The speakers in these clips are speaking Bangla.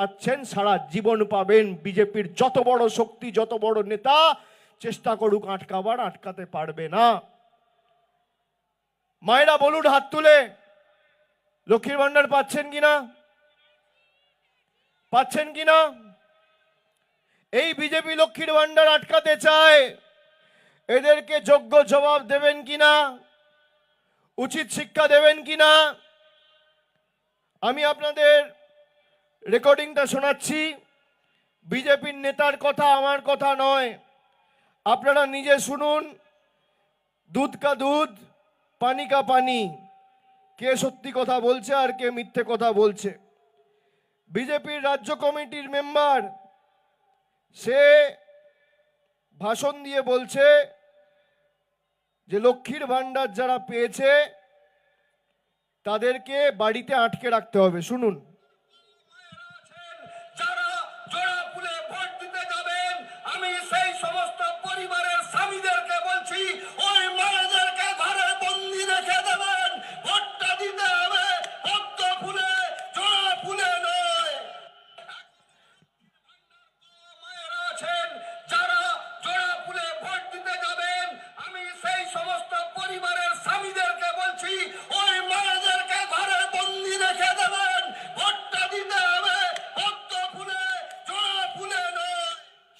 পাচ্ছেন, সারা জীবন পাবেন বিজেপির যত বড় শক্তি, যত বড় নেতা, চেষ্টা করুক আটকাবার, আটকাতে পারবে না। মায়েরা, বলুন হাত তুলে। লক্ষ্মীর ভান্ডার পাচ্ছেন কিনা পাচ্ছেন কিনা এই বিজেপি লক্ষ্মীর ভান্ডার আটকাতে চায়। এদেরকে যোগ্য জবাব দেবেন কিনা উচিত শিক্ষা দেবেন কিনা আমি আপনাদের রেকর্ডিংটা শোনাচ্ছি। বিজেপির নেতার কথা আমার কথা নয়। আপনারা নিজে শুনুন। দুধ কা দুধ, পানি কা পানি। কে সত্যি কথা বলছে আর কে মিথ্যে কথা বলছে। বিজেপির রাজ্য কমিটির মেম্বার, সে ভাষণ দিয়ে বলছে যে লক্ষ্মীর ভাণ্ডার যারা পেয়েছে, তাদেরকে বাড়িতে আটকে রাখতে হবে। শুনুন।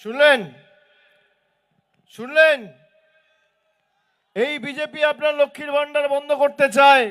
শুনলেন? শুনলেন? এই বিজেপি আপনার লক্ষ্মীর ভাণ্ডার বন্ধ করতে চায়।